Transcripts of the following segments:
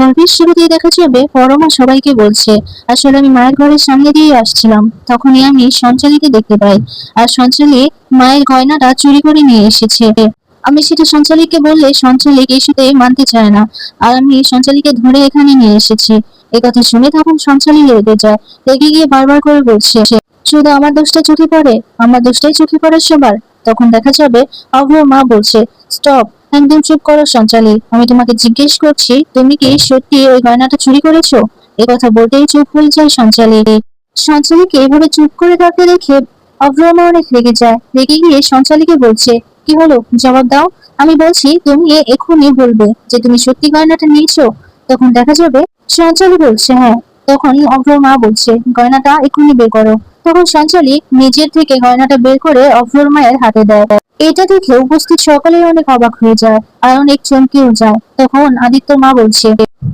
গল্পের শুরুতেই দেখা যাবে পরমা সবাইকে বলছে, আসলে আমি মায়ের ঘরের সামনে দিয়ে আসছিলাম। তখনই আমি সঞ্চালীকে দেখতে পাই। আর সঞ্চালী মায়ের গয়নাটা চুরি করে নিয়ে এসেছে। আমি সেটা সঞ্চালীকে বললে সঞ্চালী কিছুতে মানতে চায় না। আর আমি সঞ্চালীকে ধরে এখানে নিয়ে এসেছি। কথা শুনে তখন সঞ্চালী রেগে যায়। রেগে গিয়ে বারবার করে বলছে, শুধু আমার দোষটা চোখে পড়ে? আমার দোষটাই চোখে পড়ে সবার? তখন দেখা যাবে, অভ্র মা বলছে, স্টপ একদম চুপ করো সঞ্চালী। আমি তোমাকে জিজ্ঞেস করছি, তুমি কি সত্যি ওই গয়নাটা চুরি করেছ? এ কথা বলতেই চুপ হয়ে যায় সঞ্চালী। সঞ্চালীকে এভাবে চুপ করে থাকতে দেখে অভ্রমা অনেক রেগে যায়। রেগে গিয়ে সঞ্চালীকে বলছে, কি হলো? জবাব দাও। আমি বলছি, তুমি এক্ষুনি বলবে যে তুমি সত্যি গয়নাটা নিয়েছো। তখন দেখা যাবে, সঞ্চালী বলছে হ্যাঁ। তখন অভ্রমা বলছে, গয়নাটা এক্ষুনি বের করো। তখন সঞ্চালী নিজের থেকে গয়নাটা বের করে অভ্রর মায়ের হাতে দেয়। এটা দেখে উপস্থিত সকলেই অনেক অবাক হয়ে যায় আর অনেক চমকেও যায়। তখন আদিত্য মা বলছে,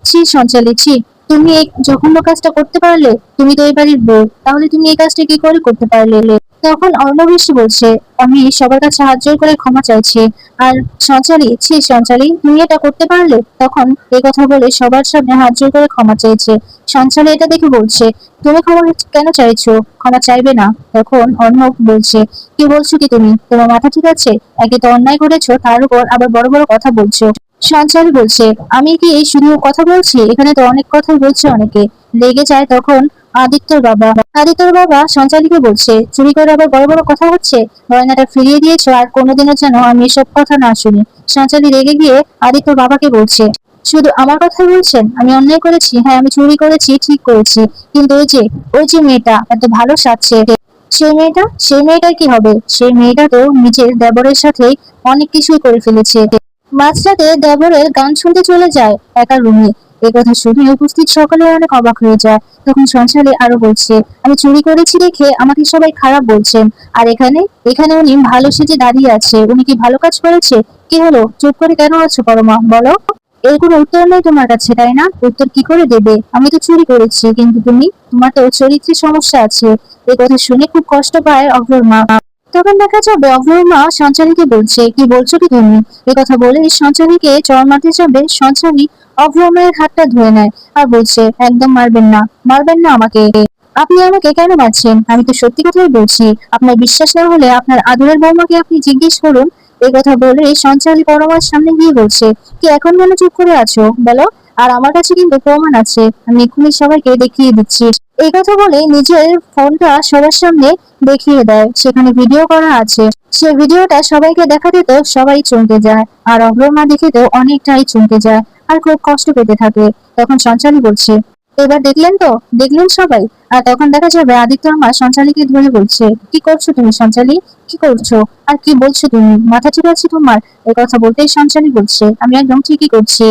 ছি সঞ্চালি, ছি, তুমি এই জঘন্য কাজটা করতে পারলে? তুমি তো এই বাড়ির বউ, তাহলে তুমি এই কাজটা কি করে করতে পারলে? তখন অর্ণবেশী বলছে, আমি সবার কাছে হাত জোর করে ক্ষমা চাইছি। আর সঞ্চালী ছি সঞ্চালী তুমি এটা করতে পারলে? তখন এই কথা বলে সবার সামনে হাত জোর করে ক্ষমা চাইছে। সঞ্চালী এটা দেখে বলছে, তুমি ক্ষমা কেন চাইছো? ক্ষমা চাইবে না? তখন অর্ণব বলছে, কি বলছো কি তুমি? তোমার মাথা ঠিক আছে? একে তো অন্যায় করেছ, তার উপর আবার বড় বড় কথা বলছো। সঞ্চারী বলছে, আমি কি এই শুধু কথা বলছি? এখানে তো অনেক কথাই বলছে অনেকে। লেগে যায় তখন আদিত্যর বাবা। আদিত্যর বাবা সঞ্চালীকে বলছে, চুরি করে আবার বড় বড় কথা হচ্ছে? গয়নাটা ফিরিয়ে দিয়েছ আর কোনোদিনও যেন আমি এসব কথা না শুনি। সঞ্চালী রেগে গিয়ে আদিত্যর বাবাকে বলছে, শুধু আমার কথাই বলছেন? আমি অন্যায় করেছি? হ্যাঁ আমি চুরি করেছি, ঠিক করেছি। কিন্তু ওই যে ওই যে মেয়েটা, এত ভালো সাজছে। সেই মেয়েটা, সেই মেয়েটার কি হবে? সেই মেয়েটা তো নিজের দেবরের সাথে অনেক কিছুই করে ফেলেছে। মাঝরাতে দেবরের গান শুনতে চলে যায় একা রুমে। এই কথা শুনে উপস্থিত সকলে অনেক অবাক হয়ে যায়। তখন আরও বলছে, আমি চুরি করেছি দেখে আমাকে সবাই খারাপ বলছেন। আর এখানে এখানে উনি ভালো সেজে দাঁড়িয়ে আছে। উনি কি ভালো কাজ করেছে? কি হলো? চুপ করে কেন আছো পরমা? বলো। এর কোনো উত্তর নেই তোমার কাছে, তাই না? উত্তর কি করে দেবে? আমি তো চুরি করেছি, কিন্তু তুমি, তোমার তো চরিত্রের সমস্যা আছে। এই কথা শুনে খুব কষ্ট পায় অগ্রর মা তখন দেখা যাবে অগ্রর মা সঞ্চারীকে বলছে, কি বলছো কি তুমি? এ কথা বলে সঞ্চারীকে চর মারতে যাবে। সঞ্চারী অগ্রমের হাতটা ধুয়ে নেয় আর বলছে, একদম মারবেন না মারবেন না আমাকে। আপনি আমাকে কেন মারছেন? আমি তো সত্যি কথাই বলছি। আপনার বিশ্বাস না হলে আপনার আদরের বৌমাকে আপনি জিজ্ঞেস করুন। এই কথা বলে সঞ্চারী পরমার সামনে গিয়ে বলছে, কি এখন কেন চুপ করে আছো? বলো। আর আমার কাছে কিন্তু প্রমাণ আছে। আমি এক্ষুনি সবাইকে দেখিয়ে দিচ্ছি। এই কথা বলে নিজের ফোনটা সবার সামনে দেখিয়ে দেয়। সেখানে ভিডিও করা আছে। সে ভিডিওটা সবাইকে দেখাতে তো সবাই চমকে যায়, আর অগ্রমা দেখে তো অনেকটাই চমকে যায়। আর খুব কষ্ট পেতে থাকে। তখন সঞ্চালী বলছে, এবার দেখলেন তো? দেখলেন সবাই? আর তখন দেখা যাবে আদিত্য মা সঞ্চালীকে ধরে বলছে, কি করছ তুমি সঞ্চালী? কি করছ? আর কি বলছো তুমি? মাথা ঠিক আছে তোমার? এই কথা বলতেই সঞ্চালী বলছে, আমি একদম ঠিকই করছি।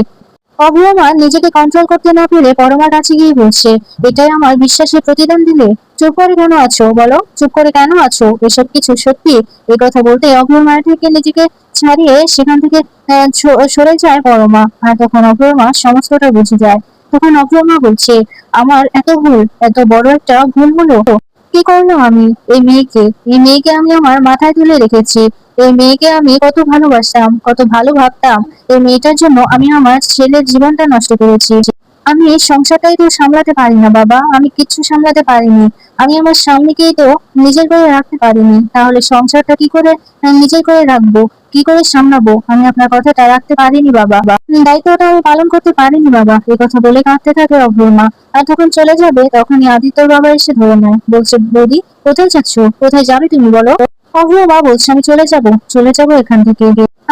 অভয়মা নিজেকে কন্ট্রোল করতে না পেরে পরমার কাছে গিয়ে বলছে, এটাই আমার বিশ্বাসের প্রতিদান দিলে। চুপ করে কেন আছো? বলো, চুপ করে কেন আছো? এসব কিছু সত্যি? এই কথা বলতে অভয়মার থেকে নিজেকে ছাড়িয়ে সেখান থেকে সরে যায় পরমা। আর তখন অভয়মা সমস্তটা বুঝে যায়। তখন অভয়মা বলছে, আমার এত ভুল, এত বড় একটা ভুল হলো। কি করলাম আমি? এই মেয়েকে এই মেয়েকে আমি আমার মাথায় তুলে রেখেছি। এই মেয়েকে আমি কত ভালোবাসতাম, কত ভালো ভাবতাম। এই মেয়েটার জন্য আমি আমার ছেলের জীবনটা নষ্ট করেছি। আমি এই সংসারটাই তো সামলাতে পারি না, বাবা। আমি কিচ্ছু সামলাতে পারিনি। আমি আমার স্বামীকেই তো নিজের করে রাখতে পারিনি। তাহলে সংসারটা কি করে নিজের করে রাখব? কি করে সামলাবো? আমি আপনার কথাটা রাখতে পারিনি, বাবা। দায়িত্বটা আমি পালন করতে পারিনি, বাবা। এই কথা বলে কাঁদতে থাকে অভ্রমা আর যখন চলে যাবে, তখনই আদিত্যর বাবা এসে ধরে নেয়। বলছে, বৌদি, কোথায় যাচ্ছ? কোথায় যাবে তুমি, বলো? অভ্রমা বলছে, আমি চলে যাব চলে যাব এখান থেকে।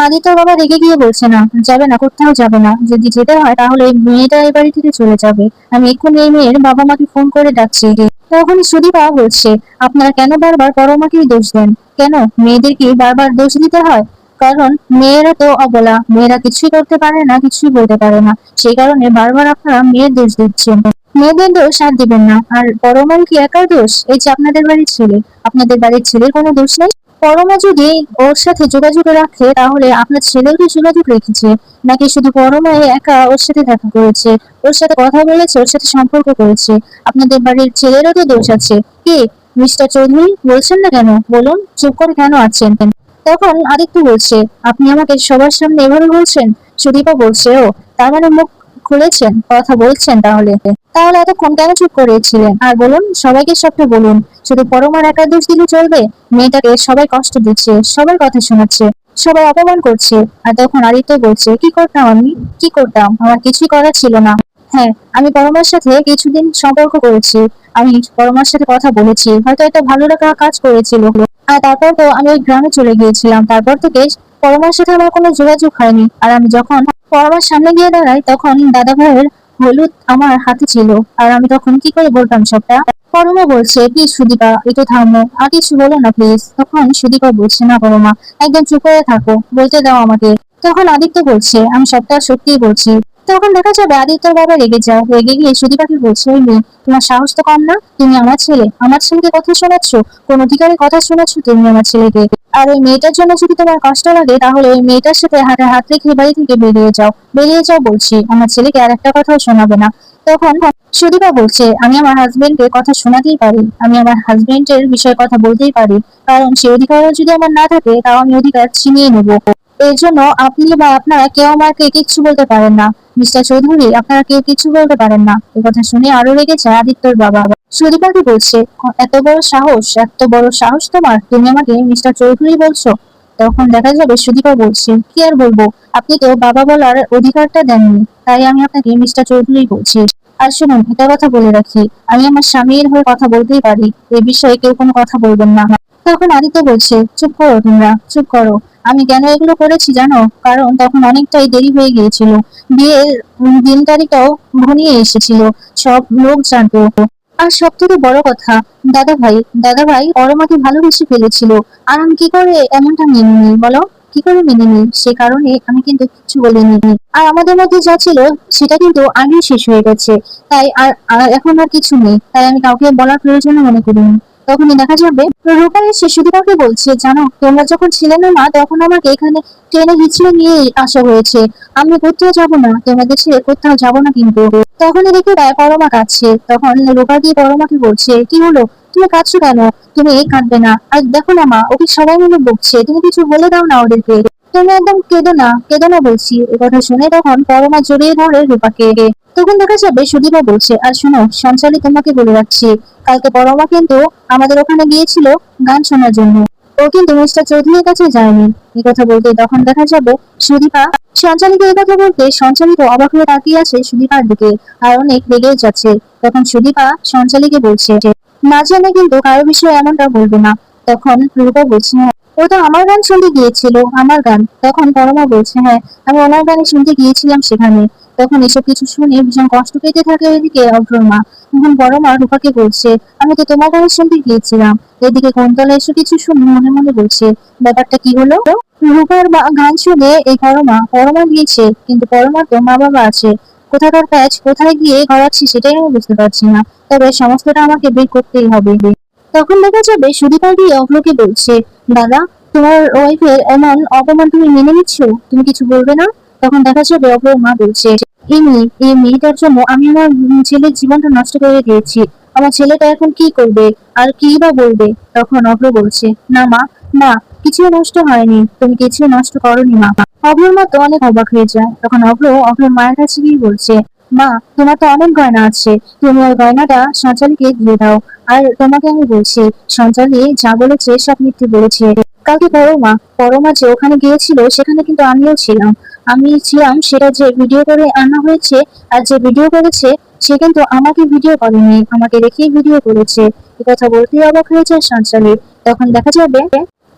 আদিত্যর বাবা রেগে গিয়ে বলছে, না, যাবে না, কোথাও যাবে না। যদি যেতে হয়, তাহলে মেয়েটা এই বাড়ি থেকে চলে যাবে। আমি এক্ষুনি এই মেয়ের বাবা মাকে ফোন করে ডাকছি। তখন সুদীপা বলছে, আপনারা কেন বারবার পরমাকেই দোষ দেন? কেন? মেয়েদের কি বারবার দোষ দিতে হয়? কারণ মেয়েরা তো অবলা, মেয়েরা কিছুই করতে পারে না, কিছুই বলতে পারে না। সেই কারণে বারবার আপনারা মেয়ের দোষ দিচ্ছেন। মেয়েদের দোষ আর দিবেন না। আর পরমার কি একার দোষ? এই যে আপনাদের বাড়ির ছেলে। আপনাদের বাড়ির ছেলের কোনো দোষ নেই? পরমা যদি ওর সাথে যোগাযোগ রাখে, তাহলে আপনার ছেলেও তো যোগাযোগ রেখেছে? নাকি শুধু পরমাই একা ওর সাথে দেখা করেছে? ওর সাথে কথা বলেছে, ওর সাথে সম্পর্ক করেছে? আপনাদের বাড়ির ছেলেরও তো দোষ আছে। কি? মিস্টার চৌধুরী? বলছেন না কেন? বলুন, চুপ করে কেন আছেন তখন আদিত্য বলছে, আপনি আমাকে সবার সামনে এভাবে বলছেন? সুদীপা বলছে, ও, তার মানে মুখ খুলেছেন? কথা বলছেন তাহলে? তাহলে এতক্ষণ কেন চুপ করেছিলেন? আর বলুন, সবাইকে সবটা বলুন, শুধু পরমার একা দোষ দিলে চলবে? মেয়েটাকে সবাই কষ্ট দিচ্ছে, সবার কথা শোনাচ্ছে, সবাই অপমান করছে, আর তখন আদিত্য বলছে, কি করতাম আমি? কি করতাম? আমার কিছুই করার ছিল না। হ্যাঁ আমি পরমার সাথে কিছুদিন সম্পর্ক করেছি। আমি পরমার সাথে কথা বলেছি। হয়তো একটা ভালো লাগা কাজ করেছিল। আর তারপর তো আমি ওই গ্রামে চলে গিয়েছিলাম। তারপর থেকে পরমার সাথে আমার কোনো যোগাযোগ হয়নি। আর আমি যখন পরমার সামনে গিয়ে দাঁড়াই, তখন দাদা ভাইয়ের হলুদ আমার হাতে ছিল, আর আমি তখন কি করে বলতাম সবটা? পরমা বলছে, প্লিজ সুদীপা, একটু থামো। আর কিছু বলো না, প্লিজ। তখন সুদীপা বলছে, না পরমা, একদম চুপ করে থাকো, বলতে দাও আমাকে। তখন আদিত্য বলছে, আমি সবটা সত্যিই বলছি। তখন দেখা যাবে আদিত্যর বাবা রেগে যায়, রেগে গিয়ে সুদীপাকে বলছে ওই মেয়ে, তোমার সাহস তো কম না? তুমি আমার ছেলে, আমার ছেলেকে কথা শোনাচ্ছ? কোন অধিকারের কথা শোনাচ্ছ তুমি আমার ছেলেকে? আর ওই মেয়েটার জন্য যদি তোমার কষ্ট লাগে, তাহলে ওই মেয়েটার সাথে হাতে হাত রেখে বাড়ি থেকে বেরিয়ে যাও। বেরিয়ে যাও বলছি, আমার ছেলেকে আর একটা কথাও শোনাবে না। তখন সুদীপা বলছে, আমি আমার হাজবেন্ডকে কথা শোনাতেই পারি, আমি আমার হাজবেন্ডের বিষয়ে কথা বলতেই পারি, কারণ সে অধিকারও যদি আমার না থাকে, তাও আমি অধিকার ছিনিয়ে নেব। এর জন্য আপনি বা আপনারা কেউ আমাকে কিচ্ছু বলতে পারেন না। মিস্টার চৌধুরী, আপনারা কেউ কিছু বলতে পারেন না। এ কথা শুনে আরও রেগেছে আদিত্যর বাবা। সুদীপাকে বলছে, এত বড় সাহস, এত বড় সাহস তোমার। তুমি আমাকে মিস্টার চৌধুরী বলছো? তখন দেখা যাবে সুদীপা বলছে, কি আর বলব? আপনি তো বাবা বলার অধিকারটা দেননি। তাই আমি আপনাকে মিস্টার চৌধুরী বলছি। আর শুনুন এটা কথা বলে রাখি। আমি আমার স্বামীর হয়ে কথা বলতেই পারি। এ বিষয়ে কেউ কোনো কথা বলবেন না। তখন আদিত্য বলছে, চুপ করো তোমরা, চুপ করো। আমি কেন এগুলো করেছি জানো? কারণ তখন অনেকটাই দেরি হয়ে গিয়েছিল। বিয়ের দিন তারিখটাও ঘনিয়ে এসেছিল। সব লোক জানতো। আর সব থেকে বড় কথা দাদা ভাই দাদা ভাই পরমাকে ভালোবেসে ফেলেছিল। আর আমি কি করে এমনটা মেনে নিই বলো? কি করে মেনে নিই? সে কারণে আমি কিন্তু কিছু বলে বলিনি। আর আমাদের মধ্যে যা ছিল, সেটা কিন্তু আগেই শেষ হয়ে গেছে। তাই আর এখন আর কিছু নেই। তাই আমি কাউকে বলার প্রয়োজন মনে করিনি। তখনই দেখা যাবে রূপা এসে সুদীপাকে বলছে, জানো, তোমরা যখন ছিলে না মা, তখন আমাকে এখানে ট্রেনে হিচড়ে নিয়ে আসা হয়েছে। আমি কোথাও যাব না, তোমাদের ছেড়ে কোথাও যাব না কিন্তু। তখনই দেখে দেয় পরমা কাঁদছে। তখন রূপা দিয়ে পরমাকে বলছে, কি হলো? তুমি কাঁদছো কেন? তুমি এই কাঁদবে না। আর দেখো না মা, ওকে সবাই মিলে বকছে। তুমি কিছু বলে দাও না ওদেরকে। তুমি একদম কেঁদো না কেঁদো না বলছি। এ কথা শুনে তখন পরমা জড়িয়ে ধরে রূপাকে। তখন দেখা যাবে সুদীপা বলছে, আর শোনো, সঞ্চালী তোমাকে বলে রাখছি। কালকে পরমা কিন্তু আমাদের ওখানে গিয়েছিল গান শোনার জন্য। ও কিন্তু মিস্টার চৌধুরীর কাছে যায়নি। এই কথা বলতে তখন দেখা যাবে সুদীপা, সঞ্চালীকে এই কথা বলতে সঞ্চালী তো অবাক হয়ে তাকিয়ে আছে সুদীপার দিকে আর অনেক রেগে যাচ্ছে। তখন সুদীপা সঞ্চালীকে বলছে, না জানে কিন্তু কারও বিষয়ে এমনটা বলবে না। তখন রূপা বলছে হ্যাঁ ও তো আমার গান শুনতে গিয়েছিল, আমার গান। তখন পরমা বলছে হ্যাঁ আমি ওনার গানে শুনতে গিয়েছিলাম সেখানে। তখন এসব কিছু শুনে ভীষণ কষ্ট পেতে থাকে ওইদিকে অগ্রর মা তখন বড় মা রূপাকে বলছে, আমি তো তোমার গানে শুনতে গিয়েছিলাম। এদিকে কোনতলা এসব কিছু শুনে মনে মনে বলছে, ব্যাপারটা কি হলো? রূপার গান শুনে এই পরমা পরমা গিয়েছে, কিন্তু পরমা তো মা বাবা আছে। কোথাকার প্যাচ, কোথায় গিয়ে গড়াচ্ছি সেটাই আমি বুঝতে পারছি না। তবে সমস্তটা আমাকে বের করতেই হবে। তখন দেখা যাবে সুদীপা দিয়ে অগ্রকে বলছে দাদা, তোমার ওয়াইফের এমন অপমান তুমি মেনে নিচ্ছ? তুমি কিছু বলবে না? তখন দেখা যাবে অগ্রর মা বলছে এই এই মেয়েটার জন্য আমি আমার ছেলের জীবনটা নষ্ট করে দিয়েছি। আমার ছেলেটা এখন কি করবে? আর কি বা বলবে? তখন অগ্র বলছে, না মা, না কিছু নষ্ট হয়নি। তুমি কিছু নষ্ট করনি মা। অগ্রর মা তো অনেক অবাক হয়ে যায়। তখন অগ্র অগ্রর মায়ের কাছে গিয়ে বলছে, মা, তোমার তো অনেক গয়না আছে। তুমি ওই গয়নাটা সঞ্চালীকে দিয়ে দাও। আর তোমাকে আমি বলছি সঞ্চালী যা বলেছে সব মিথ্যে বলেছে। কালকে পরমা পরমা যে ওখানে গিয়েছিল, সেখানে কিন্তু আমিও ছিলাম। আমি ছিলাম, সেটা যে ভিডিও করে আনা হয়েছে আর যে ভিডিও করেছে, সে কিন্তু আমাকে ভিডিও করেনি, আমাকে রেখেই ভিডিও করেছে। কথা বলতেই অবাক হয়েছে সঞ্চালী তখন দেখা যাবে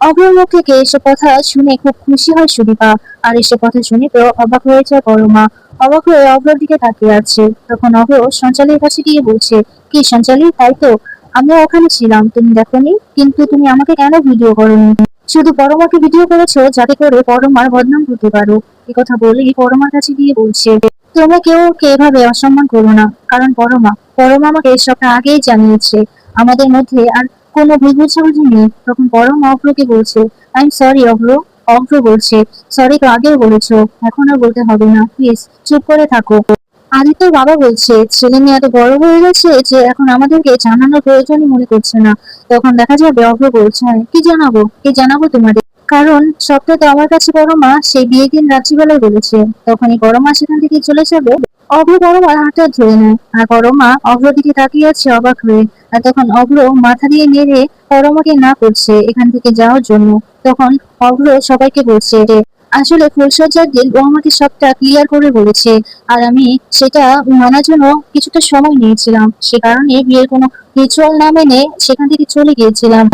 অগ্রর মুখ থেকে এসব কথা শুনে খুব খুশি হয় সুদীপা। আর এসব কথা শুনে তো অবাক হয়ে যায় পরমা অবাক হয়ে অগ্রর দিকে তাকিয়ে আছে। তখন অগ্র সঞ্চালীর কাছে গিয়ে বলছে, কি সঞ্চালী তাই তো? আমিও ওখানে ছিলাম, তুমি দেখোনি? কিন্তু তুমি আমাকে কেন ভিডিও করোনি? শুধু পরমাকে ভিডিও করেছ যাতে করে পরমার বদনাম করতে পারো। এ কথা বলেই পরমার কাছে গিয়ে বলছে তোমরা কেউ কে এভাবে অসম্মান করো না, কারণ পরমা পরমা আমাকে সবটা আগেই জানিয়েছে। আমাদের মধ্যে আর কোনো ভুল বোঝাবুঝি নেই। তখন পরমা অগ্রকে বলছে I am sorry Agro Agro বলছে সরি তো আগেও বলেছ, এখন আর বলতে হবে না। প্লিজ চুপ করে থাকো। আদিত্যর বাবা বলছে ছেলে মেয়ে এত বড় হয়ে গেছে যে এখন আমাদেরকে জানানোর প্রয়োজনই মনে করছে না। তখন দেখা যাবে অগ্র বলছে "হ্যাঁ, কি জানাব? কি জানাব তোমাদের? কারণ সবটা তো আমার কাছে বড় মা সেই বিয়ের দিন রাত্রিবেলায় বলেছে। তখনই বড় মা সেখান থেকে চলে যাবে। অভ্র বড় মা হাতটা ধরে নেয় আর বড় মা অভ্র দিকে তাকিয়ে আছে অবাক হয়ে। আর তখন অভ্র মাথা দিয়ে নেড়ে বড় মাকে না করছে এখান থেকে যাওয়ার জন্য। তখন অভ্র সবাইকে বলছে আসলে ফুলসজ্জার দিন ও আমাকে সবটা ক্লিয়ার করে বলেছে। আর আমি সেটা মানার জন্য কিছুটা সময় নিয়েছিলাম। সে কারণে বিয়ের কোনো রিচুয়াল না মেনে সেখান থেকে চলে গিয়েছিলাম।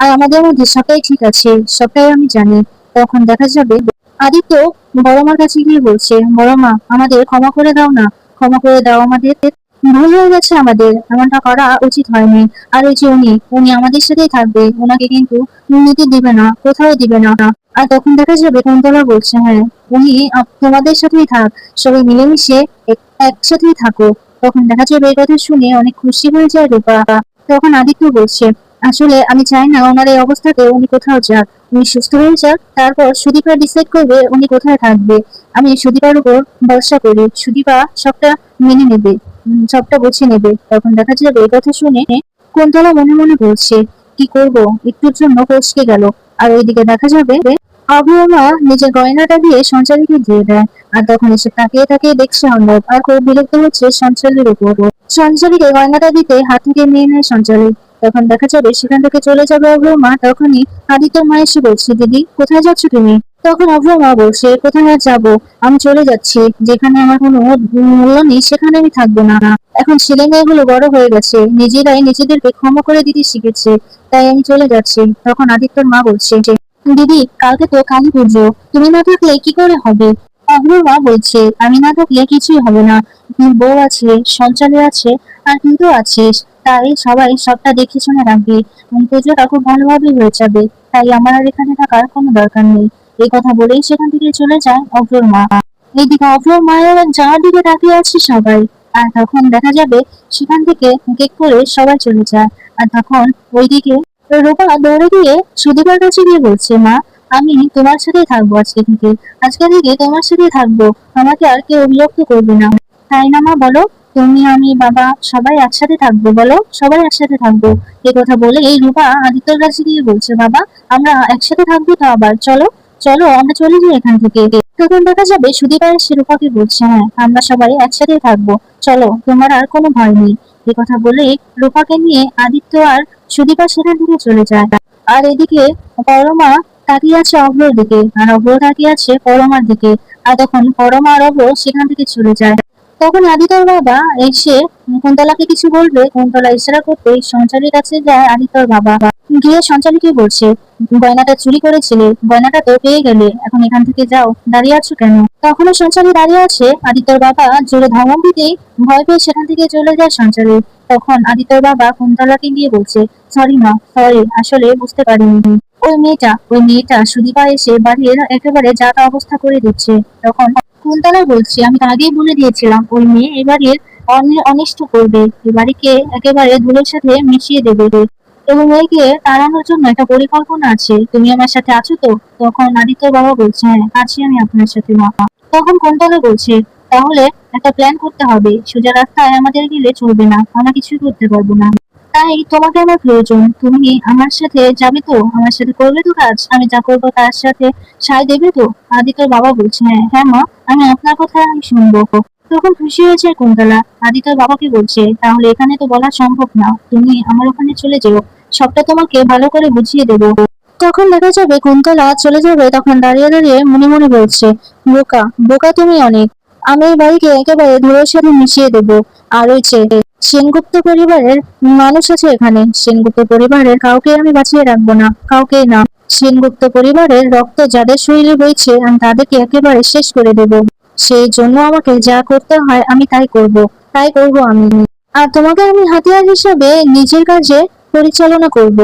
আর আমাদের মধ্যে সবটাই ঠিক আছে, সবটাই আমি জানি। তখন দেখা যাবে আদিত্য বড় মার কাছে গিয়ে বলছে বড় মা আমাদের ক্ষমা করে দাও না। ক্ষমা করে দাও আমাদের। ভুল হয়ে গেছে আমাদের। এমনটা করা উচিত হয়নি। আর ওই যে উনি উনি আমাদের সাথেই থাকবে। ওনাকে কিন্তু নিতে দিবে না, কোথাও দিবে না। আর তখন দেখা যাবে কুন্তলা বলছে হ্যাঁ উনি তোমাদের সাথেই থাক, সবাই মিলেমিশে এক- একসাথেই থাকো। তখন দেখা যাবে এই কথা শুনে অনেক খুশি হয়ে যায় রূপা। তখন আদিত্য বলছে, আসলে আমি চাই না ওনার এই অবস্থাতে উনি কোথাও যাক। উনি সুস্থ হয়ে যাক, তারপর সুদীপা ডিসাইড করবে উনি কোথায় থাকবে। আমি সুদীপার উপর ভরসা করি। সুদীপা সবটা মেনে নেবে সবটা বুঝে নেবে। তখন দেখা যাবে এই কথা শুনে কুন্তলা মনে মনে বলছে, কি করব? একটুর জন্য কষকে গেল। আর ওইদিকে দেখা যাবে অভিয়মা নিজের গয়নাটা দিয়ে সঞ্চালীকে দিয়ে দেয়। আর তখন এসে তাকিয়ে তাকিয়ে দেখছে অন্ধব আর খুব বিরক্ত হচ্ছে সঞ্চালীর উপর। সঞ্চালীকে গয়নাটা দিতে হাত থেকে নিয়ে নেয় সঞ্চালী তখন দেখা যাবে সেখান থেকে চলে যাবে অভিয়মা তখনই আদিত্য মা এসে বলছে, দিদি, কোথায় যাচ্ছ তুমি? তখন অগ্রমা বলছে কোথায় আর যাব? আমি চলে যাচ্ছি, যেখানে আমার কোনো মূল্য নেই, সেখানে আমি থাকব না। এখন ছেলে মেয়েগুলো বড় হয়ে গেছে। নিজেরাই নিজেদেরকে ক্ষমা করে দিতে শিখেছে। তাই আমি চলে যাচ্ছি। তখন আদিত্যর মা বলছে, দিদি, কালকে তো কালী পুজো। তুমি না থাকলে কি করে হবে? অগ্রর মা বলছে, আমি না থাকলে কিছুই হবে না। বউ আছে সঞ্চালে আছে, আর কিন্তু আছিস। তাই সবাই সবটা দেখে শুনে রাখবি। পুজোটা খুব ভালোভাবে হয়ে যাবে। তাই আমার আর এখানে থাকার কোনো দরকার নেই। এই কথা বলেই সেখান থেকে চলে যায় অগ্রর মা। এইদিকে অগ্রর মায়ের যাওয়ার দিকে তাকিয়ে আছে সবাই। আর তখন দেখা যাবে সেখান থেকে কেক করে সবাই চলে যায়। আর তখন ওইদিকে রূপা দৌড়ে গিয়ে সুদীপার কাছে গিয়ে বলছে, মা, আমি তোমার সাথেই থাকব আজকে থেকে। আজকে থেকে তোমার সাথেই থাকব। আমাকে আর কেউ বিরক্ত করবে না। তাই না, মা, বলো? তুমি, আমি, বাবা সবাই একসাথে থাকব, বলো? সবাই একসাথে থাকব। এই কথা বলে এই রূপা আদিত্যর কাছে গিয়ে বলছে, বাবা, আমরা একসাথে থাকব তো আবার, চলো। চলো আমরা চলে যাই এখান থেকে। তখন দেখা যাবে সুদীপায় শিরোপাকে রূপাকে বলছে হ্যাঁ আমরা সবাই একসাথে থাকব। চলো, তোমার আর কোনো ভয় নেই। এ কথা বলে রূপাকে নিয়ে আদিত্য আর সুদীপা সেখান থেকে চলে যায়। আর এদিকে পরমা তাকিয়ে আছে অভ্রর দিকে, আর অভ্র তাকিয়ে আছে পরমার দিকে। আর তখন পরমা আর অভ্র সেখান থেকে চলে যায়। তখন আদিত্যর বাবা এসে কুন্তলাকে কিছু বলবে, কুন্তলা ইশারা করতে সঞ্চারীর কাছে যায় আদিত্যর বাবা। গিয়ে সঞ্চারীকে বলছে, গয়নাটা চুরি করেছিলে, গয়নাটা তো পেয়ে গেলে, এখন এখান থেকে যাও, দাঁড়িয়ে আছো কেন? তখনও সঞ্চারী দাঁড়িয়ে আছে আদিত্যর বাবা জোরে ধমক দিতেই ভয় পেয়ে সেখান থেকে চলে যায় সঞ্চারী। তখন আদিত্যর বাবা কুন্তলাকে গিয়ে বলছে, সরি মা, সরি, আসলে বুঝতে পারিনি। ওই মেয়েটা ওই মেয়েটা সুদীপা এসে বাড়ির একেবারে যাতা অবস্থা করে দিচ্ছে। তখন কুন্তলা বলছে, আমি আগেই বলে দিয়েছিলাম, ওই মেয়ে এ বাড়ির অনিষ্ট করবে এ বাড়িকে একেবারে ধুলোর সাথে মিশিয়ে দেবে। এবং মেয়েকে তাড়ানোর জন্য একটা পরিকল্পনা আছে, তুমি আমার সাথে আছো তো? তখন আদিত্য বাবা বলছে হ্যাঁ আছি আমি আপনার সাথে, মা। তখন কুন্তলা বলছে, তাহলে একটা প্ল্যান করতে হবে, সোজা রাস্তায় আমাদের গেলে চলবে না, আমরা কিছুই করতে পারব না। তাই তোমাকে আমার প্রয়োজন। তুমি আমার সাথে যাবে তো? আমার সাথে করবে তো কাজ? আমি যা করব তার সাথে সায় দেবে তো? আদিত্যর বাবা বলছে হ্যাঁ হ্যাঁ মা, আমি আপনার কথা আমি শুনব। তখন খুশি হয়েছে কুন্তলা। আদিত্যর বাবাকে বলছে, তাহলে এখানে তো বলা সম্ভব না। তুমি আমার ওখানে চলে যেও। সবটা তোমাকে ভালো করে বুঝিয়ে দেবো। তখন দেখা যাবে কুন্তলা চলে যাবে, তখন দাঁড়িয়ে দাঁড়িয়ে মনে মনে বলছে, বোকা বোকা তুমি অনেক। আমি এই বাড়িকে একেবারে ধুলোর মিশিয়ে দেব। আর ওই যে সেনগুপ্ত পরিবারের মানুষ আছে এখানে। সেনগুপ্ত পরিবারের কাউকে আমি বাঁচিয়ে রাখব না। কাউকে না। সেনগুপ্ত পরিবারের রক্ত যাদের শরীরে বইছে, আমি তাদেরকে একেবারে শেষ করে দেব। সেই জন্য আমাকে যা করতে হয় আমি তাই করব। তাই করব আমি। আর তোমাকে আমি হাতিয়ার হিসাবে নিজের কাজে পরিচালনা করব।